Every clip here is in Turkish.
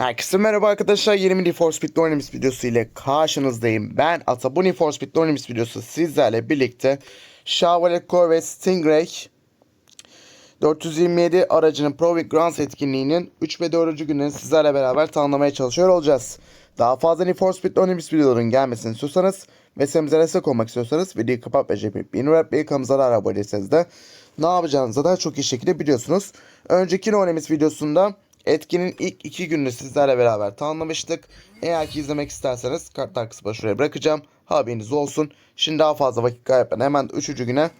Herkese merhaba arkadaşlar. Yeni bir Need for Speed Oynamış videosu ile karşınızdayım. Ben Ata. Bu Need for Speed Oynamış videosu sizlerle birlikte Chevrolet Corvette Stingray 427 aracının Proving Grounds etkinliğinin 3 ve 4. gününü sizlerle beraber tanımlamaya çalışıyor olacağız. Daha fazla Need for Speed Oynamış videoların gelmesini istiyorsanız ve sitemize destek olmak istiyorsanız videoyu kapat ve cebip beni rap ve kanalımıza abone değilseniz de ne yapacağınızı da çok iyi şekilde biliyorsunuz. Önceki oynamış videosunda Etkinin ilk iki gününü sizlerle beraber tamamlamıştık. Eğer ki izlemek isterseniz kartlar kısmına şuraya bırakacağım. Haberiniz olsun. Şimdi daha fazla vakit kaybetmeden hemen üçüncü güne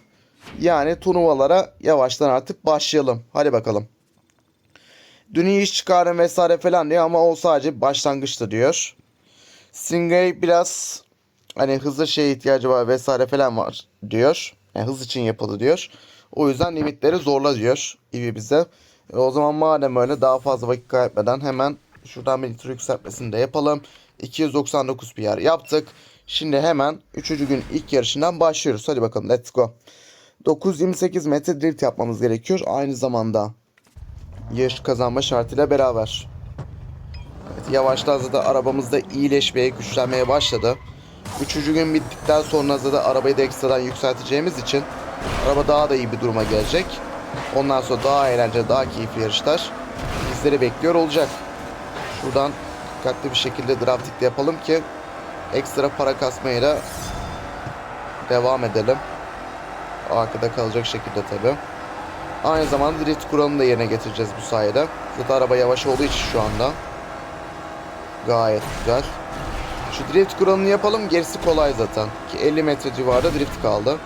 yani turnuvalara yavaştan artık başlayalım. Hadi bakalım. Dün iyi iş çıkarın vesaire falan diyor ama o sadece başlangıçtı diyor. Stingray biraz hani hızlı şeye ihtiyacı var vesaire falan var diyor. Yani hız için yapıldı diyor. O yüzden limitleri zorla diyor İvi bize. E, o zaman madem öyle daha fazla vakit kaybetmeden hemen şuradan bir nitro yükseltmesini de yapalım. 299 PR yaptık. Şimdi hemen 3. gün ilk yarışından başlıyoruz. Hadi bakalım let's go. 928 metre drift yapmamız gerekiyor. Aynı zamanda yarış kazanma şartıyla beraber. Evet, yavaşta da arabamız da iyileşmeye, güçlenmeye başladı. Üçüncü gün bittikten sonra da arabayı da ekstradan yükselteceğimiz için araba daha da iyi bir duruma gelecek. Ondan sonra daha eğlenceli, daha keyifli yarışlar bizleri bekliyor olacak. Şuradan dikkatli bir şekilde drafting de yapalım ki ekstra para kasmaya da devam edelim. Arkada kalacak şekilde tabi. Aynı zamanda drift kuralını da yerine getireceğiz bu sayede. Zaten araba yavaş olduğu için şu anda. Gayet güzel. Şu drift kuralını yapalım gerisi kolay zaten. Ki 50 metre civarında drift kaldı.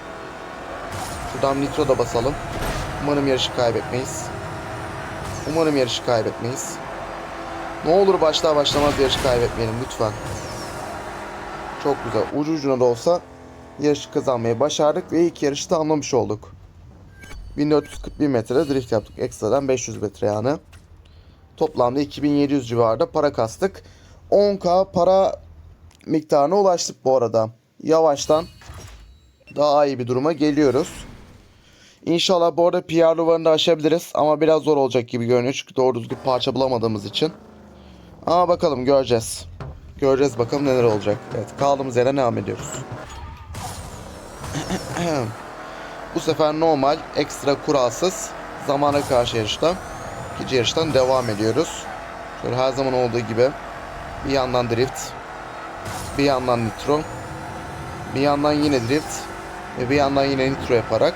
Şuradan nitro da basalım. Umarım yarışı kaybetmeyiz. Umarım yarışı kaybetmeyiz. Ne olur başlar başlamaz yarışı kaybetmeyelim lütfen. Çok güzel. Ucu ucuna da olsa yarışı kazanmayı başardık ve ilk yarışı tamamlamış olduk. 1441 metrede drift yaptık. Ekstradan 500 metre yani. Toplamda 2700 civarında para kastık. 10k para miktarına ulaştık bu arada. Yavaştan daha iyi bir duruma geliyoruz. İnşallah bu arada PR duvarını da aşabiliriz ama biraz zor olacak gibi görünüyor çünkü doğru düzgün parça bulamadığımız için. Ama bakalım göreceğiz. Göreceğiz bakalım neler olacak. Evet kaldığımız yere devam ediyoruz. bu sefer normal, ekstra kuralsız zamana karşı yarışta. İkinci yarıştan devam ediyoruz. Şöyle her zaman olduğu gibi bir yandan drift, bir yandan nitro, bir yandan yine drift ve bir yandan yine nitro yaparak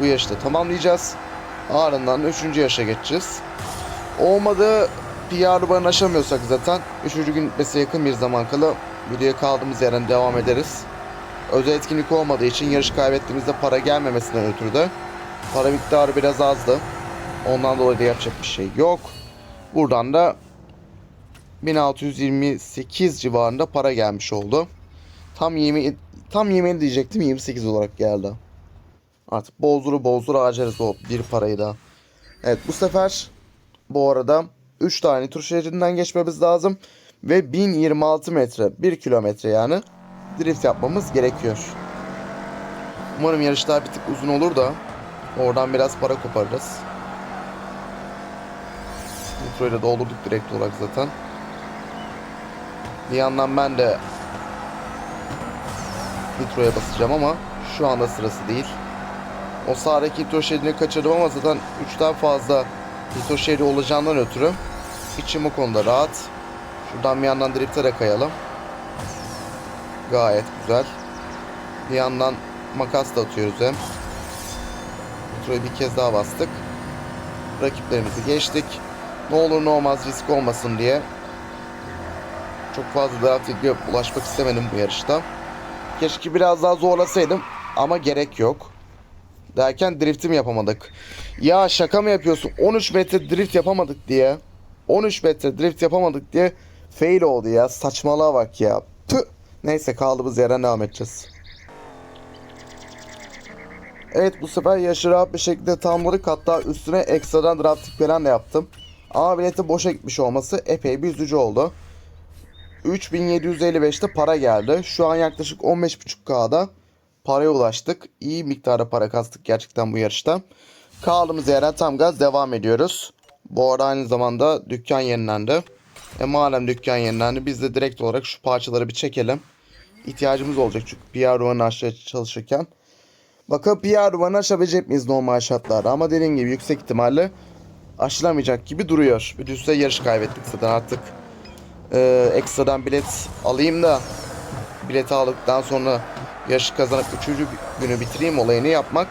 bu yarışta tamamlayacağız. Ardından 3. yarışa geçeceğiz. Olmadı PR duvarını aşamıyorsak zaten 3. gün bitmesine yakın bir zaman kala videoya kaldığımız yerden devam ederiz. Özel etkinlik olmadığı için yarış kaybettiğimizde para gelmemesinden ötürü de para miktarı biraz azdı. Ondan dolayı da yapacak bir şey yok. Buradan da 1628 civarında para gelmiş oldu. Tam 20 tam 20 diyecektim 28 olarak geldi. Artık bozduru bozduru harcarız o bir parayı da. Evet bu sefer bu arada 3 tane tur şehrinden geçmemiz lazım. Ve 1026 metre 1 kilometre yani drift yapmamız gerekiyor. Umarım yarışlar bir tık uzun olur da oradan biraz para koparırız. Nitro ile doldurduk direkt olarak zaten. Bir yandan ben de Nitro'ya basacağım ama şu anda sırası değil. O sağdaki nitro şeridini kaçırdım ama zaten 3'ten fazla nitro şeridi olacağından ötürü içim o konuda rahat. Şuradan bir yandan drifte kayalım. Gayet güzel. Bir yandan makas da atıyoruz hem. Nitro'yu bir kez daha bastık. Rakiplerimizi geçtik. Ne olur ne olmaz risk olmasın diye. Çok fazla drafting'e ulaşmak istemedim bu yarışta. Keşke biraz daha zorlasaydım ama gerek yok derken driftimi yapamadık. Ya şaka mı yapıyorsun? 13 metre drift yapamadık diye. 13 metre drift yapamadık diye fail oldu ya. Saçmalığa bak ya. Tüh. Neyse kaldığımız yerden devam edeceğiz. Evet bu sefer yaşı rahat bir şekilde tamamladık. Hatta üstüne ekstradan drafting falan da yaptım. Ama bileti boşa gitmiş olması epey bir üzücü oldu. 3755'te para geldi. Şu an yaklaşık 15.5K'da paraya ulaştık. İyi miktarda para kastık gerçekten bu yarışta. Kaldığımız yerden tam gaz devam ediyoruz. Bu arada aynı zamanda dükkan yenilendi. E madem dükkan yenilendi biz de direkt olarak şu parçaları bir çekelim. İhtiyacımız olacak çünkü PR duvarını aşmaya çalışırken. Bakalım PR duvarını aşabilecek miyiz normal şartlarda ama dediğim gibi yüksek ihtimalle aşılamayacak gibi duruyor. Bir üstte yarış kaybettik zaten artık. Ee, ekstradan bilet alayım da bileti aldıktan sonra yarışı kazanıp 3. günü bitireyim olayını yapmak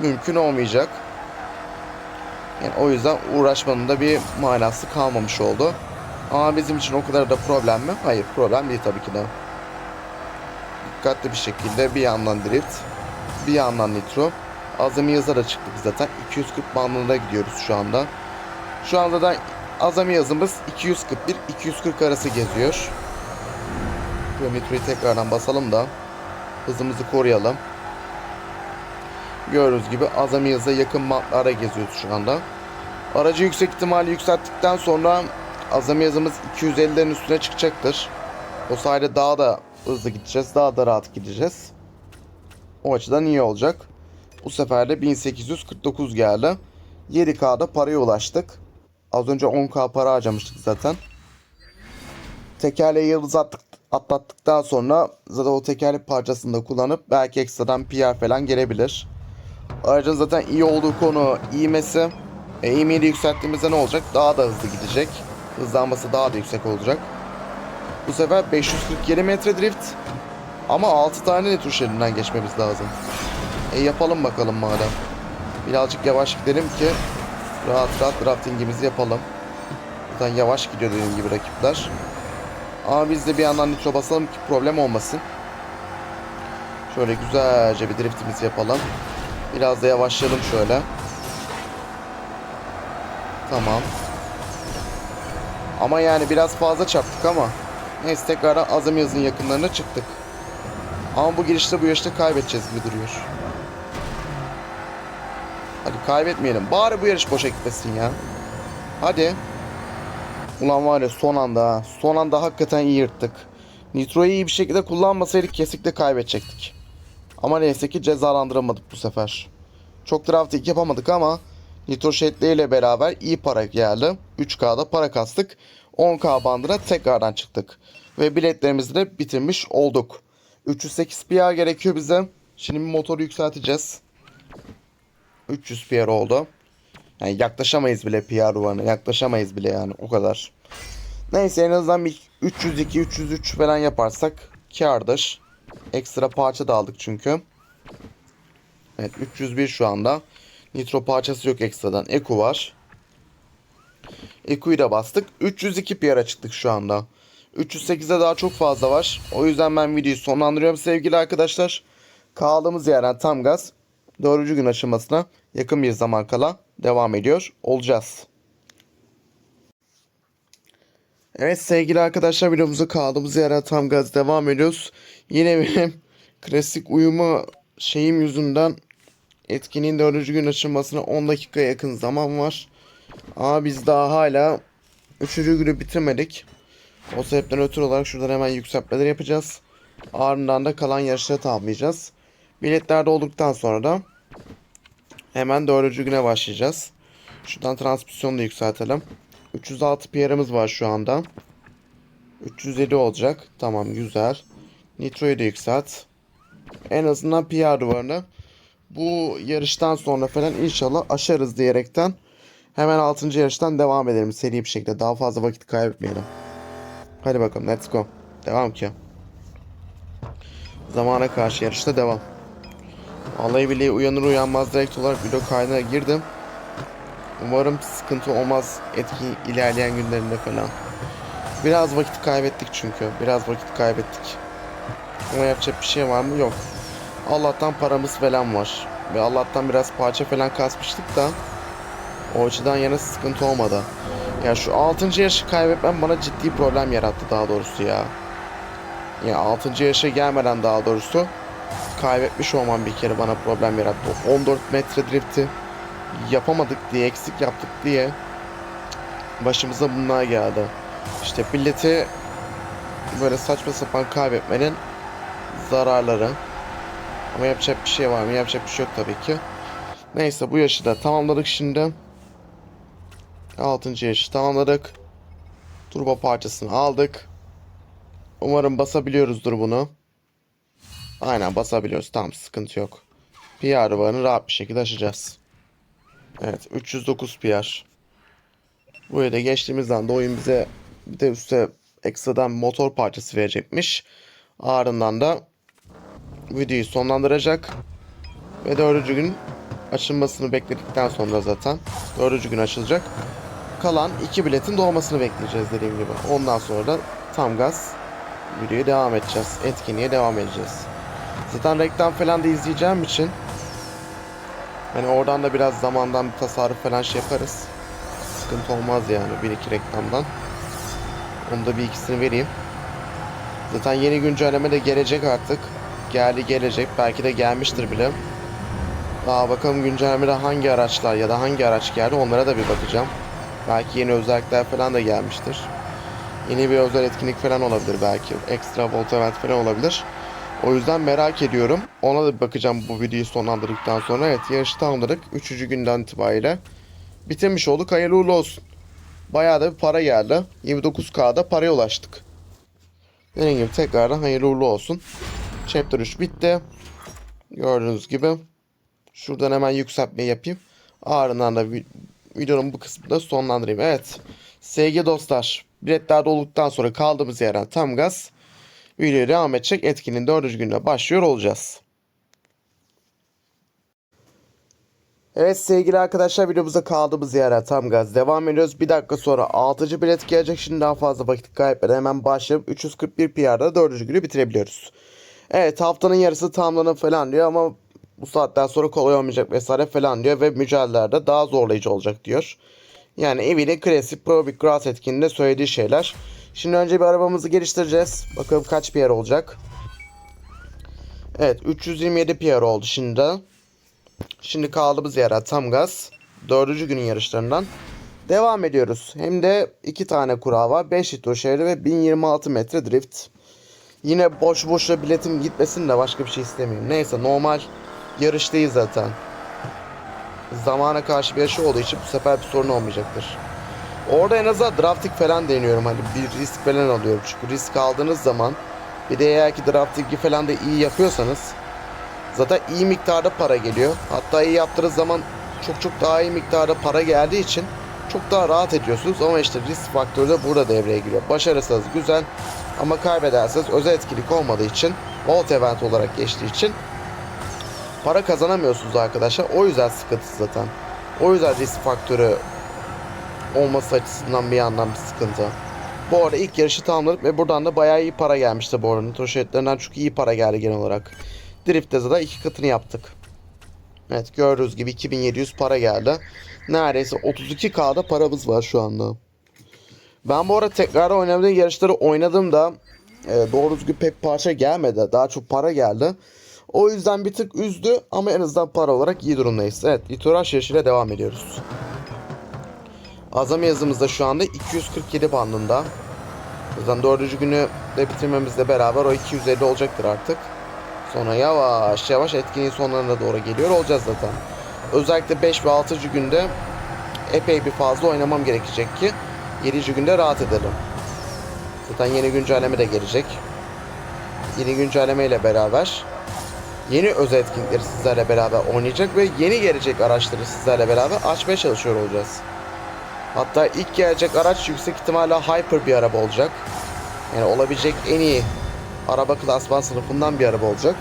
mümkün olmayacak. Yani o yüzden uğraşmanın da bir manası kalmamış oldu. Ama bizim için o kadar da problem mi? Hayır problem değil tabii ki de. Dikkatli bir şekilde bir yandan drift, bir yandan nitro. Azami hıza da çıktık zaten. 240 bandında gidiyoruz şu anda. Şu anda da azami hızımız 241-240 arası geziyor. Nitroyu tekrardan basalım da hızımızı koruyalım. Gördüğünüz gibi azami hıza yakın bantlara geziyoruz şu anda. Aracı yüksek ihtimalle yükselttikten sonra azami hızımız 250'lerin üstüne çıkacaktır. O sayede daha da hızlı gideceğiz. Daha da rahat gideceğiz. O açıdan iyi olacak. Bu sefer de 1849 geldi. 7K'da paraya ulaştık. Az önce 10K para harcamıştık zaten. Tekerleği yıldız attık, atlattıktan sonra zaten o tekerlek parçasını da kullanıp belki ekstradan PR falan gelebilir. Aracın zaten iyi olduğu konu iğmesi. E, iğmeyi de yükselttiğimizde ne olacak? Daha da hızlı gidecek. Hızlanması daha da yüksek olacak. Bu sefer 547 metre drift. Ama 6 tane nitro şeridinden geçmemiz lazım. E yapalım bakalım madem. Birazcık yavaş gidelim ki rahat rahat draftingimizi yapalım. Zaten yavaş gidiyor dediğim gibi rakipler. Ama biz de bir yandan nitro basalım ki problem olmasın. Şöyle güzelce bir driftimizi yapalım. Biraz da yavaşlayalım şöyle. Tamam. Ama yani biraz fazla çarptık ama. Neyse tekrardan azami hızın yakınlarına çıktık. Ama bu girişte bu yaşta kaybedeceğiz gibi duruyor. Hadi kaybetmeyelim. Bari bu yarış boşa gitmesin ya. Hadi. Ulan var ya son anda ha. Son anda hakikaten iyi yırttık. Nitro'yu iyi bir şekilde kullanmasaydık kesinlikle kaybedecektik. Ama neyse ki cezalandıramadık bu sefer. Çok drafting yapamadık ama Nitro Shadley ile beraber iyi para geldi. 3K'da para kastık. 10K bandına tekrardan çıktık. Ve biletlerimizi de bitirmiş olduk. 308 PR gerekiyor bize. Şimdi bir motoru yükselteceğiz. 300 PR oldu. Yani yaklaşamayız bile PR duvarına. Yaklaşamayız bile yani o kadar. Neyse en azından bir 302 303 falan yaparsak kardır. Ekstra parça da aldık çünkü. Evet 301 şu anda. Nitro parçası yok ekstradan. Eku var. Eku'yu da bastık. 302 PR'a çıktık şu anda. 308'de daha çok fazla var. O yüzden ben videoyu sonlandırıyorum sevgili arkadaşlar. Kaldığımız yerden tam gaz. Dördüncü gün aşamasına yakın bir zaman kala devam ediyor olacağız. Evet sevgili arkadaşlar videomuza kaldığımız yerden tam gaz devam ediyoruz. Yine benim klasik uyuma şeyim yüzünden etkinliğin dördüncü gün açılmasına 10 dakika yakın zaman var. Ama biz daha hala üçüncü günü bitirmedik. O sebepten ötürü olarak şuradan hemen yükseltmeler yapacağız. Ardından da kalan yarışları tamamlayacağız. Biletler dolduktan sonra da hemen dördüncü güne başlayacağız. Şuradan transmisyonu da yükseltelim. 306 PR'ımız var şu anda. 307 olacak. Tamam güzel. Nitro'yu da yükselt. En azından PR duvarını bu yarıştan sonra falan inşallah aşarız diyerekten hemen 6. yarıştan devam edelim seri bir şekilde. Daha fazla vakit kaybetmeyelim. Hadi bakalım let's go. Devam ki. Zamana karşı yarışta devam. Vallahi billahi uyanır uyanmaz direkt olarak video kaydına girdim. Umarım sıkıntı olmaz etkin ilerleyen günlerinde falan. Biraz vakit kaybettik çünkü. Biraz vakit kaybettik. Ama yapacak bir şey var mı? Yok. Allah'tan paramız falan var. Ve Allah'tan biraz parça falan kasmıştık da o açıdan yana sıkıntı olmadı. Ya şu 6. yaşı kaybetmem bana ciddi problem yarattı daha doğrusu ya. Ya 6. yaşa gelmeden daha doğrusu kaybetmiş olmam bir kere bana problem yarattı. O 14 metre drifti yapamadık diye eksik yaptık diye başımıza bunlar geldi. İşte billeti böyle saçma sapan kaybetmenin zararları. Ama yapacak bir şey var mı? Yapacak bir şey yok tabii ki. Neyse bu yaşı da tamamladık şimdi. 6. yaşı tamamladık. Turbo parçasını aldık. Umarım basabiliyoruzdur bunu. Aynen basabiliyoruz. Tamam sıkıntı yok. PR varını rahat bir şekilde aşacağız. Evet 309 PR. Buraya da geçtiğimiz anda oyun bize bir de üstte ekstradan motor parçası verecekmiş. Ardından da videoyu sonlandıracak. Ve dördüncü gün açılmasını bekledikten sonra zaten dördüncü gün açılacak. Kalan iki biletin doğmasını bekleyeceğiz dediğim gibi. Ondan sonra da tam gaz videoya devam edeceğiz. Etkinliğe devam edeceğiz. Zaten reklam falan da izleyeceğim için hani oradan da biraz zamandan bir tasarruf falan şey yaparız. Sıkıntı olmaz yani bir iki reklamdan. Onu da bir ikisini vereyim. Zaten yeni güncelleme de gelecek artık. Geldi gelecek. Belki de gelmiştir bile. Daha bakalım güncellemede hangi araçlar ya da hangi araç geldi onlara da bir bakacağım. Belki yeni özellikler falan da gelmiştir. Yeni bir özel etkinlik falan olabilir belki. Ekstra volt event falan olabilir. O yüzden merak ediyorum. Ona da bir bakacağım bu videoyu sonlandırdıktan sonra. Evet yarışı tamamladık. Üçüncü günden itibariyle. Bitirmiş olduk. Hayırlı uğurlu olsun. Bayağı da bir para geldi. 29K'da paraya ulaştık. Dediğim gibi tekrardan hayırlı uğurlu olsun. Chapter 3 bitti. Gördüğünüz gibi. Şuradan hemen yükseltmeyi yapayım. Ardından da vi- videonun bu kısmını da sonlandırayım. Evet. Sevgili dostlar. Biletler dolduktan sonra kaldığımız yerden tam gaz videoya devam edecek. Etkinin dördüncü gününe başlıyor olacağız. Evet sevgili arkadaşlar videomuza kaldığımız yere tam gaz devam ediyoruz. Bir dakika sonra 6. bilet gelecek. Şimdi daha fazla vakit kaybetmeden hemen başlayıp 341 PR'da 4. günü bitirebiliyoruz. Evet haftanın yarısı tamamlanır falan diyor ama bu saatten sonra kolay olmayacak vesaire falan diyor ve mücadelelerde daha zorlayıcı olacak diyor. Yani Evi'nin klasik Pro Big Grass etkinliğinde söylediği şeyler. Şimdi önce bir arabamızı geliştireceğiz. Bakalım kaç PR olacak. Evet 327 PR oldu şimdi. Şimdi kaldığımız yere tam gaz. Dördüncü günün yarışlarından. Devam ediyoruz. Hem de iki tane kura var. 5 litre şehri ve 1026 metre drift. Yine boş boşuna biletim gitmesin de başka bir şey istemiyorum. Neyse normal yarış değil zaten. Zamana karşı bir yarışı olduğu için bu sefer bir sorun olmayacaktır. Orada en azından drafting falan deniyorum. Hani bir risk falan alıyorum. Çünkü risk aldığınız zaman bir de eğer ki draftingi falan da iyi yapıyorsanız zaten iyi miktarda para geliyor. Hatta iyi yaptığınız zaman çok çok daha iyi miktarda para geldiği için çok daha rahat ediyorsunuz. Ama işte risk faktörü de burada devreye giriyor. Başarırsanız güzel ama kaybederseniz özel etkinlik olmadığı için Volt Event olarak geçtiği için para kazanamıyorsunuz arkadaşlar. O yüzden sıkıntı zaten. O yüzden risk faktörü olması açısından bir yandan bir sıkıntı. Bu arada ilk yarışı tamamladık ve buradan da bayağı iyi para gelmişti bu arada. Nitro çok iyi para geldi genel olarak. Drift'te zaten iki katını yaptık. Evet gördüğünüz gibi 2700 para geldi. Neredeyse 32K'da paramız var şu anda. Ben bu arada tekrar oynadığım yarışları oynadım da e, doğru düzgün pek parça gelmedi. Daha çok para geldi. O yüzden bir tık üzdü ama en azından para olarak iyi durumdayız. Evet Litoraj yarışıyla devam ediyoruz. Azami yazımızda şu anda 247 bandında. Zaten dördüncü günü de bitirmemizle beraber o 250 olacaktır artık. Sonra yavaş yavaş etkinliğin sonlarına doğru geliyor olacağız zaten. Özellikle 5 ve 6. günde epey bir fazla oynamam gerekecek ki 7. günde rahat edelim. Zaten yeni güncelleme de gelecek. Yeni güncelleme ile beraber yeni özel etkinlikleri sizlerle beraber oynayacak ve yeni gelecek araçları sizlerle beraber açmaya çalışıyor olacağız. Hatta ilk gelecek araç yüksek ihtimalle Hyper bir araba olacak. Yani olabilecek en iyi araba klasman sınıfından bir araba olacak.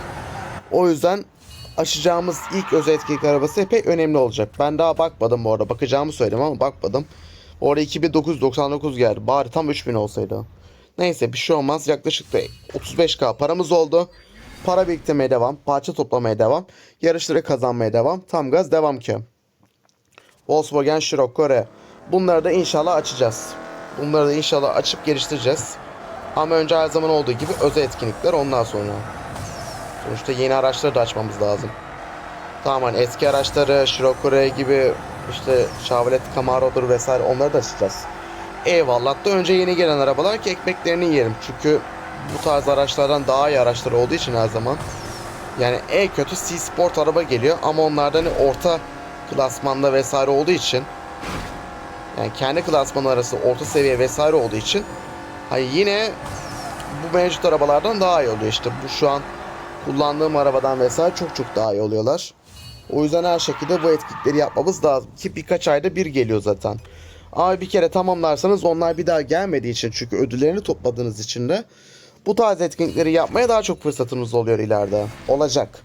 O yüzden açacağımız ilk özel etkinlik arabası epey önemli olacak. Ben daha bakmadım bu arada. Bakacağımı söyledim ama bakmadım. Orada 2999 geldi. Bari tam 3000 olsaydı. Neyse bir şey olmaz. Yaklaşık da 35k paramız oldu. Para biriktirmeye devam. Parça toplamaya devam. Yarışları kazanmaya devam. Tam gaz devam ki. Volkswagen Scirocco Kore. Bunları da inşallah açacağız. Bunları da inşallah açıp geliştireceğiz. Ama önce her zaman olduğu gibi özel etkinlikler ondan sonra. Sonuçta yeni araçları da açmamız lazım. Tamam hani eski araçları Scirocco gibi işte Chevrolet Camaro'dur vesaire onları da açacağız. Eyvallah da önce yeni gelen arabalar ki ekmeklerini yiyelim. Çünkü bu tarz araçlardan daha iyi araçlar olduğu için her zaman. Yani en kötü C-Sport araba geliyor ama onlardan hani orta klasmanda vesaire olduğu için Yani kendi klasmanı arası orta seviye vesaire olduğu için hani yine bu mevcut arabalardan daha iyi oluyor işte. Bu şu an kullandığım arabadan vesaire çok çok daha iyi oluyorlar. O yüzden her şekilde bu etkinlikleri yapmamız lazım. Ki birkaç ayda bir geliyor zaten. Ama bir kere tamamlarsanız onlar bir daha gelmediği için çünkü ödüllerini topladığınız için de bu tarz etkinlikleri yapmaya daha çok fırsatınız oluyor ileride. Olacak.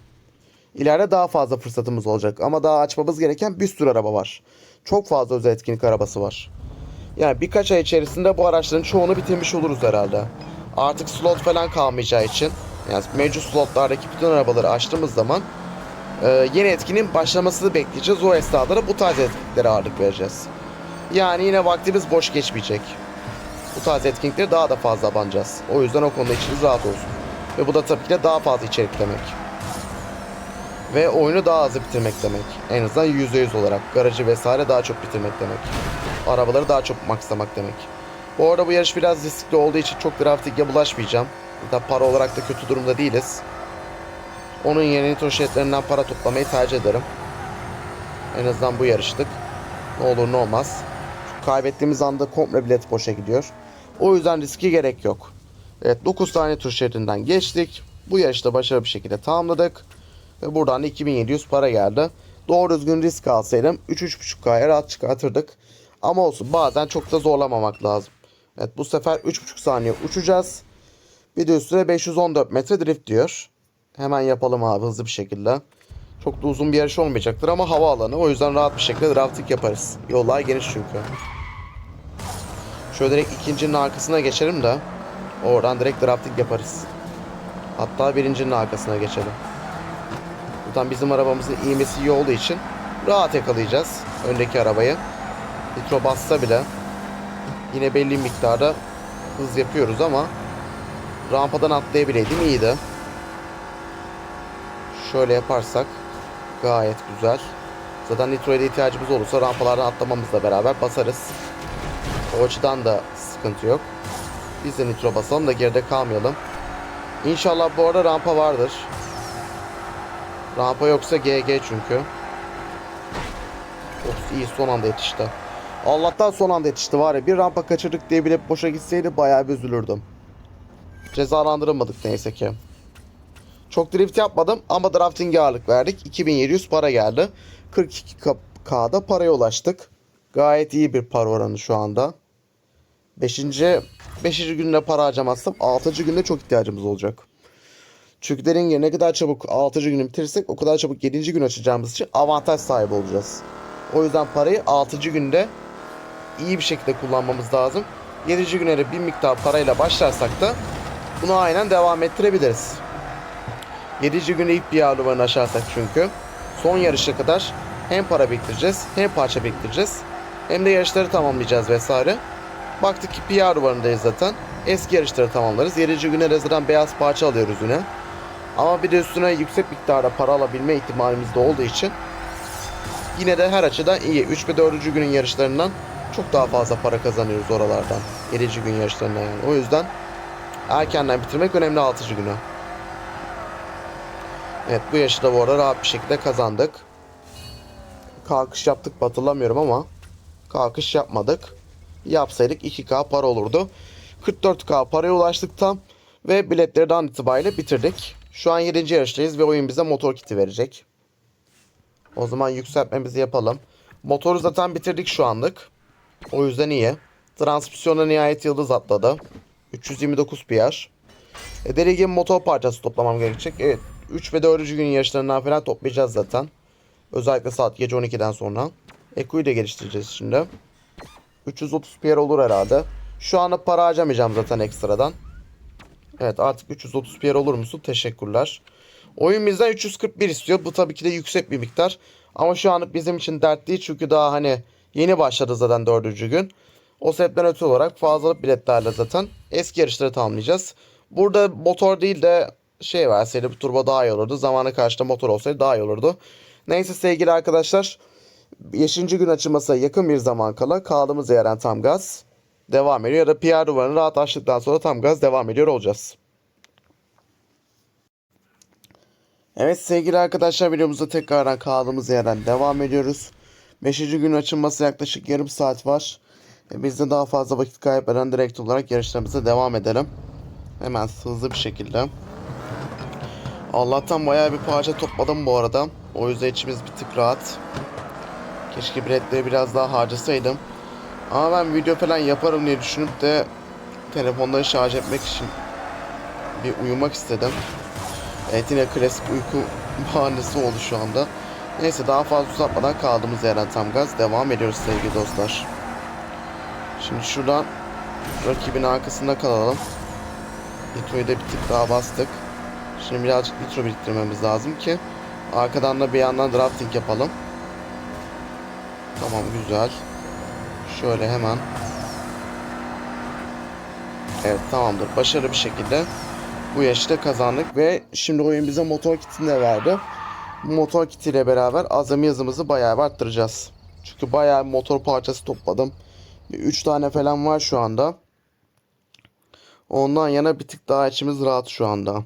İleride daha fazla fırsatımız olacak. Ama daha açmamız gereken bir sürü araba var. Çok fazla özel etkinlik arabası var. Yani birkaç ay içerisinde bu araçların çoğunu bitirmiş oluruz herhalde. Artık slot falan kalmayacağı için yani mevcut slotlardaki bütün arabaları açtığımız zaman e, yeni etkinin başlamasını bekleyeceğiz. O esnada da bu tarz etkinliklere ağırlık vereceğiz. Yani yine vaktimiz boş geçmeyecek. Bu tarz etkinlikleri daha da fazla abanacağız. O yüzden o konuda içiniz rahat olsun. Ve bu da tabii ki de daha fazla içerik demek. Ve oyunu daha hızlı bitirmek demek. En azından %100 olarak. Garajı vesaire daha çok bitirmek demek. Arabaları daha çok maxlamak demek. Bu arada bu yarış biraz riskli olduğu için çok drafting'e bulaşmayacağım. Zaten para olarak da kötü durumda değiliz. Onun yerine nitro şeritlerinden para toplamayı tercih ederim. En azından bu yarıştık. Ne olur ne olmaz. Kaybettiğimiz anda komple bilet boşa gidiyor. O yüzden riski gerek yok. Evet 9 tane tur şeridinden geçtik. Bu yarışta başarılı bir şekilde tamamladık. Ve buradan da 2700 para geldi. Doğru düzgün risk alsaydım 3-3.5K'ya rahat çıkartırdık. Ama olsun bazen çok da zorlamamak lazım. Evet bu sefer 3.5 saniye uçacağız. Bir de üstüne 514 metre drift diyor. Hemen yapalım abi hızlı bir şekilde. Çok da uzun bir yarış olmayacaktır ama havaalanı. O yüzden rahat bir şekilde drafting yaparız. Yollar geniş çünkü. Şöyle direkt ikincinin arkasına geçelim de. Oradan direkt drafting yaparız. Hatta birincinin arkasına geçelim. Buradan bizim arabamızın iğmesi iyi olduğu için rahat yakalayacağız öndeki arabayı. Nitro bassa bile yine belli miktarda hız yapıyoruz ama rampadan atlayabileydim iyiydi. Şöyle yaparsak gayet güzel. Zaten Nitro'ya ihtiyacımız olursa rampalardan atlamamızla beraber basarız. O açıdan da sıkıntı yok. Biz de Nitro basalım da geride kalmayalım. İnşallah bu arada rampa vardır. Rampa yoksa GG çünkü. Çok iyi son anda yetişti. Allah'tan son anda yetişti var ya bir rampa kaçırdık diye bile boşa gitseydi bayağı bir üzülürdüm. Cezalandırılmadık neyse ki. Çok drift yapmadım ama drafting'e ağırlık verdik. 2700 para geldi. 42K'da paraya ulaştık. Gayet iyi bir para oranı şu anda. 5. 5. günde para harcamazsam 6. günde çok ihtiyacımız olacak. Çünkü dediğim ne kadar çabuk 6. günü bitirirsek o kadar çabuk 7. gün açacağımız için avantaj sahibi olacağız. O yüzden parayı 6. günde iyi bir şekilde kullanmamız lazım. 7. güne bir miktar parayla başlarsak da bunu aynen devam ettirebiliriz. 7. günde ilk bir yavrularını aşarsak çünkü son yarışa kadar hem para biriktireceğiz hem parça biriktireceğiz. Hem de yarışları tamamlayacağız vesaire. Baktık ki PR duvarındayız zaten. Eski yarışları tamamlarız. 7. güne de zaten beyaz parça alıyoruz yine. Ama bir de üstüne yüksek miktarda para alabilme ihtimalimiz de olduğu için yine de her açıdan iyi. 3 ve 4. günün yarışlarından çok daha fazla para kazanıyoruz oralardan. 7. gün yarışlarından yani. O yüzden erkenden bitirmek önemli 6. günü. Evet bu yarışı da bu arada rahat bir şekilde kazandık. Kalkış yaptık mı hatırlamıyorum ama kalkış yapmadık. Yapsaydık 2K para olurdu. 44K paraya ulaştık tam ve biletleri de an itibariyle bitirdik. Şu an 7. yarıştayız ve oyun bize motor kiti verecek. O zaman yükseltmemizi yapalım. Motoru zaten bitirdik şu anlık. O yüzden iyi. Transmisyona nihayet yıldız atladı. 329 PR. E, deli motor parçası toplamam gerekecek. Evet 3 ve 4. gün yarışlarından falan toplayacağız zaten. Özellikle saat gece 12'den sonra. Eko'yu da geliştireceğiz şimdi. 330 PR olur herhalde. Şu anda para harcamayacağım zaten ekstradan. Evet artık 330 PR olur musun? Teşekkürler. Oyun bizden 341 istiyor. Bu tabii ki de yüksek bir miktar. Ama şu anlık bizim için dert değil. Çünkü daha hani yeni başladı zaten 4. gün. O sebepten öte olarak fazlalık biletlerle zaten eski yarışları tamamlayacağız. Burada motor değil de şey verseydi bu turbo daha iyi olurdu. Zamanı karşıda motor olsaydı daha iyi olurdu. Neyse sevgili arkadaşlar. 5. gün açılmasına yakın bir zaman kala kaldığımız yerden tam gaz devam ediyor. Ya da PR duvarını rahat açtıktan sonra tam gaz devam ediyor olacağız. Evet sevgili arkadaşlar videomuzda tekrardan kaldığımız yerden devam ediyoruz. 5. gün açılması yaklaşık yarım saat var. E, biz de daha fazla vakit kaybeden direkt olarak yarışlarımıza devam edelim. Hemen hızlı bir şekilde. Allah'tan bayağı bir parça topladım bu arada. O yüzden içimiz bir tık rahat. Keşke biletleri biraz daha harcasaydım. Ama ben video falan yaparım diye düşünüp de telefonları şarj etmek için bir uyumak istedim. Evet yine klasik uyku bahanesi oldu şu anda. Neyse daha fazla uzatmadan kaldığımız yerden tam gaz devam ediyoruz sevgili dostlar. Şimdi şuradan rakibin arkasında kalalım. Nitro'yu da bir tık daha bastık. Şimdi birazcık nitro biriktirmemiz lazım ki arkadan da bir yandan drafting yapalım. Tamam güzel. Şöyle hemen. Evet tamamdır. Başarılı bir şekilde bu yaşta kazandık ve şimdi oyun bize motor kitini de verdi. Bu motor kitiyle beraber azami hızımızı bayağı arttıracağız. Çünkü bayağı motor parçası topladım. 3 tane falan var şu anda. Ondan yana bir tık daha içimiz rahat şu anda.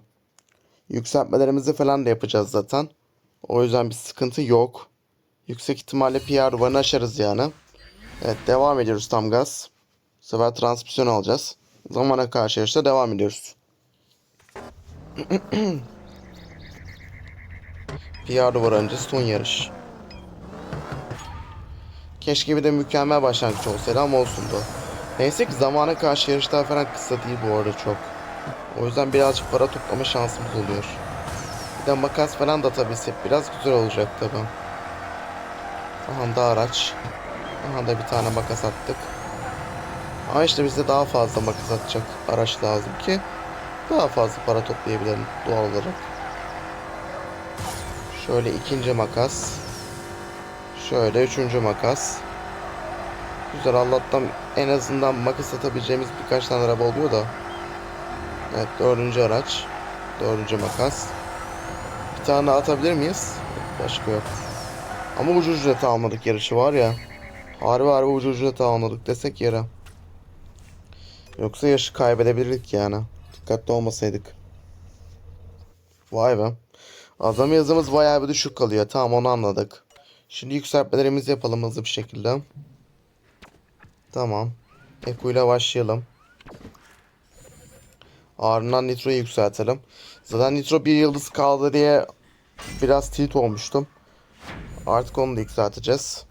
Yükseltmelerimizi falan da yapacağız zaten. O yüzden bir sıkıntı yok. Yüksek ihtimalle PR duvarını aşarız yani. Evet devam ediyoruz tam gaz. Bu sefer transmisyon alacağız. Zamana karşı yarışta devam ediyoruz. PR duvar öncesi son yarış. Keşke bir de mükemmel başlangıç olsaydı ama olsundu. Neyse ki zamana karşı yarışlar falan kısa değil bu arada çok. O yüzden birazcık para toplama şansımız oluyor. Bir de makas falan da atabilsek biraz güzel olacak tabi. Aha da araç. Aha bir tane makas attık. Ama işte bize daha fazla makas atacak araç lazım ki daha fazla para toplayabilelim doğal olarak. Şöyle ikinci makas. Şöyle üçüncü makas. Güzel Allah'tan en azından makas atabileceğimiz birkaç tane araba oluyor da. Evet dördüncü araç. Dördüncü makas. Bir tane atabilir miyiz? Başka yok. Ama ucu ucuna tamamladık yarışı var ya. Harbi harbi ucu ucuna tamamladık desek yere. Yoksa yarışı kaybedebilirdik yani. Dikkatli olmasaydık. Vay be. Azami hızımız bayağı bir düşük kalıyor. Tamam onu anladık. Şimdi yükseltmelerimizi yapalım hızlı bir şekilde. Tamam. Eko ile başlayalım. Ardından Nitro'yu yükseltelim. Zaten Nitro bir yıldız kaldı diye biraz tilt olmuştum. Artık onu da yükselteceğiz.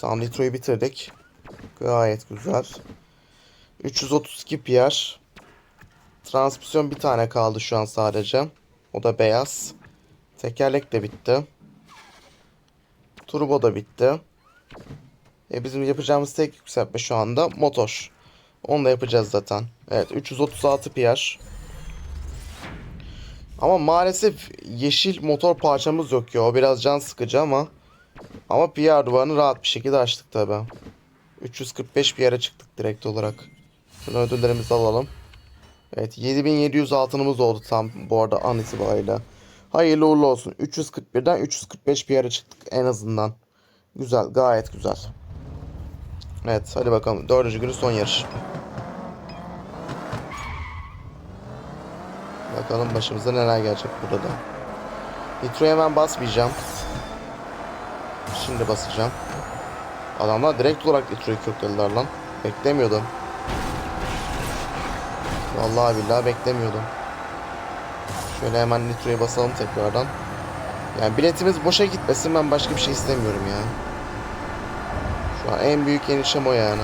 Tamam Nitro'yu bitirdik. Gayet güzel. 332 PR. Transmisyon bir tane kaldı şu an sadece. O da beyaz. Tekerlek de bitti. Turbo da bitti. E bizim yapacağımız tek yükseltme şu anda motor. Onu da yapacağız zaten. Evet 336 PR. Ama maalesef yeşil motor parçamız yok ya. O biraz can sıkıcı ama. Ama PR duvarını rahat bir şekilde açtık tabi. 345 PR'e çıktık direkt olarak. Şunu ödüllerimizi alalım. Evet 7700 altınımız oldu tam bu arada an itibariyle. Hayırlı uğurlu olsun. 341'den 345 PR'e çıktık en azından. Güzel gayet güzel. Evet hadi bakalım dördüncü günün son yarış. Bakalım başımıza neler gelecek burada da. Nitro'ya hemen basmayacağım. Şimdi basacağım. Adamlar direkt olarak Nitro'yu köklediler lan. Beklemiyordum. Vallahi billahi beklemiyordum. Şöyle hemen Nitro'ya basalım tekrardan. Yani biletimiz boşa gitmesin ben başka bir şey istemiyorum ya. Şu an en büyük endişem o yani.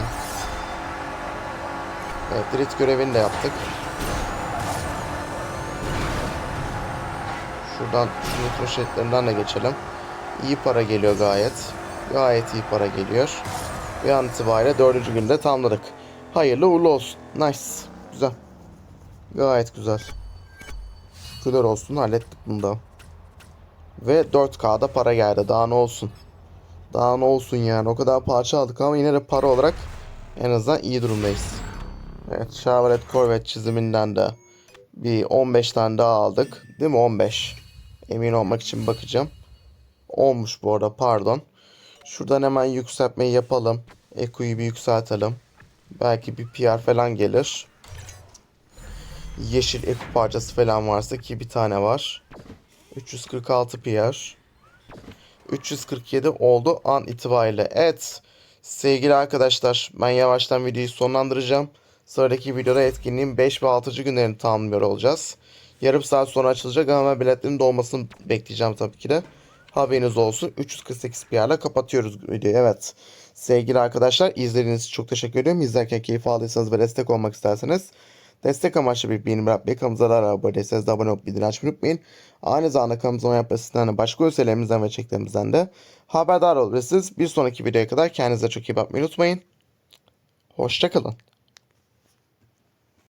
Evet drift görevini de yaptık. Şuradan şu nitro şeritlerinden de geçelim. İyi para geliyor gayet. Gayet iyi para geliyor. Bir an itibariyle dördüncü günde tamamladık. Hayırlı uğurlu olsun. Nice. Güzel. Gayet güzel. Şükürler olsun hallettik bunu da. Ve 4K'da para geldi. Daha ne olsun. Daha ne olsun yani. O kadar parça aldık ama yine de para olarak en azından iyi durumdayız. Evet Chevrolet Corvette çiziminden de bir 15 tane daha aldık. Değil mi 15? Emin olmak için bakacağım. Olmuş bu arada pardon. Şuradan hemen yükseltmeyi yapalım. Eko'yu bir yükseltelim. Belki bir PR falan gelir. Yeşil eko parçası falan varsa ki bir tane var. 346 PR. 347 oldu an itibariyle. Evet. Sevgili arkadaşlar ben yavaştan videoyu sonlandıracağım. Sıradaki videoda etkinliğin 5 ve 6. günlerini tamamlıyor olacağız. Yarım saat sonra açılacak ama biletlerin dolmasını bekleyeceğim tabii ki de. Haberiniz olsun. 348 PR'la kapatıyoruz videoyu. Evet. Sevgili arkadaşlar izlediğiniz için çok teşekkür ediyorum. İzlerken keyif aldıysanız ve destek olmak isterseniz destek amaçlı bir beğeni bırakmayı, kanalımıza da abone değilseniz de abone olup bildirim açmayı unutmayın. Aynı zamanda kanalımıza abone yapmasından da başka özellerimizden ve çeklerimizden de haberdar olabilirsiniz. Bir sonraki videoya kadar kendinize çok iyi bakmayı unutmayın. Hoşçakalın.